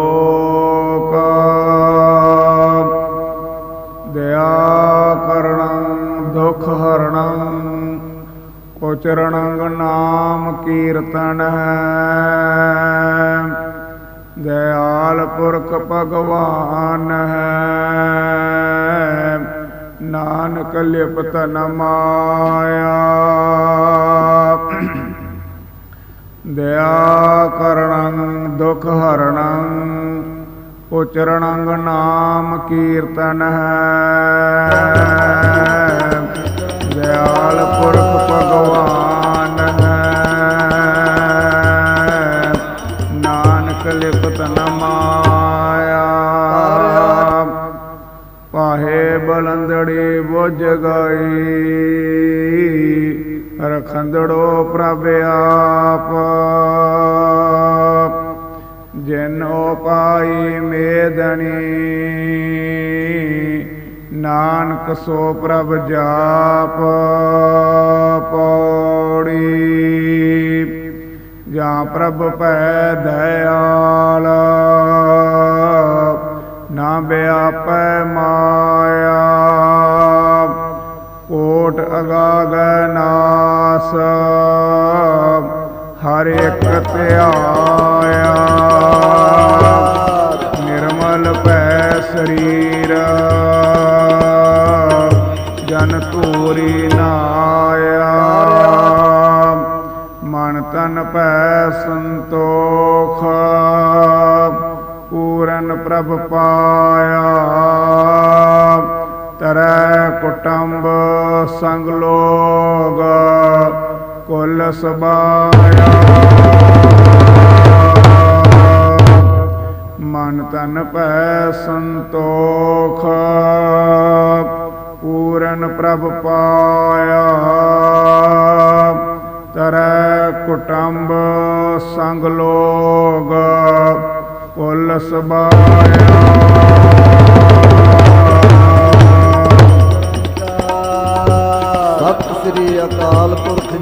ਸ਼ਲੋਕ ਦਇਆ ਕਰਣੰ, ਦੁਖ ਹਰਣੰ ਨਾਮ ਕੀਰਤਨ ਹੈ। ਦਇਆਲ ਪੁਰਖ ਭਗਵਾਨ ਹੈ। ਨਾਨਕ ਲਿਪਤ ਨ ਮਾਇਆ। ਦਇਆ ਕਰਣੰ ਦੁਖ ਹਰਣੰ ਉਚਰਣੰਗ ਨਾਮ ਕੀਰਤਨ ਹੈ। ਦਿਆਲ ਪੁਰਖ ਭਗਵਾਨ ਹੈ। ਨਾਨਕ ਲਿਪਤ ਨ ਮਾਇਆ। ਪਾਹੇ ਬਲੰਦੜੀ ਬੁਝ ਗਈ। ਰਖੰਦੜੋ ਪ੍ਰਭ ਆਪ। ਜਿਨੋ ਪਾਈ ਮੇਦਣੀ, ਨਾਨਕ ਸੋ ਪ੍ਰਭ ਜਾਪ ਪੌੜੀ। ਜਾਂ ਪ੍ਰਭ ਪੈ ਦਇਆਲ, ਨਾ ਬਿਆਪੈ ਮਾਇਆ। ਕੋਟ ਅਗਾਗ ਨਾਸ ਹਰ ਇੱਕ ਧਿਆਇਆ ਨਿਰਮਲ ਭੈ ਸਰੀਰ, ਜਨ ਧੂਰੀ ਨਾਇਆ। ਮਨ ਤਨ ਭੈ ਸੰਤੋਖ, ਪੂਰਨ ਪ੍ਰਭ ਪਾਇਆ। ਤਰੈ ਕੁਟੰਬ ਸੰਗ ਲੋਗ, ਕੁਲ ਸਬਾਇਆ ਮਨ ਤਨ ਭੈ ਸੰਤੋਖ, ਪੂਰਨ ਪ੍ਰਭ ਪਾਇਆ। ਤਰੈ ਕੁਟੰਬ ਸੰਗ ਲੋਗ, ਕੁਲ ਸਬਾਇਆ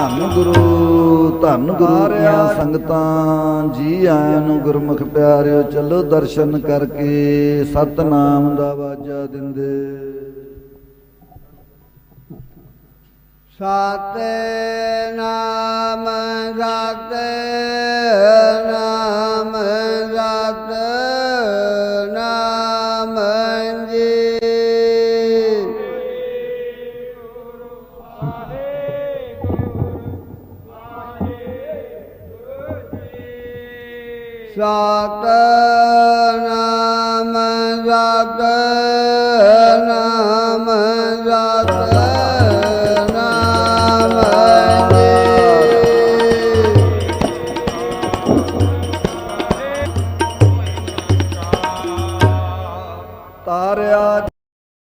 ਧੰਨ ਗੁਰੂ ਧੰਨ ਗੁਰੂ ਦੀਆਂ ਸੰਗਤਾਂ, ਜੀ ਆਇਆਂ ਨੂੰ ਗੁਰਮੁਖ ਪਿਆਰਿਓ, ਚਲੋ ਦਰਸ਼ਨ ਕਰਕੇ ਸਤਨਾਮ ਦਾ ਵਾਜਾ ਦਿੰਦੇ। ਸਤਿ ਨਾਮ ਸਤਿ ਨਾਮ ਸਤਿ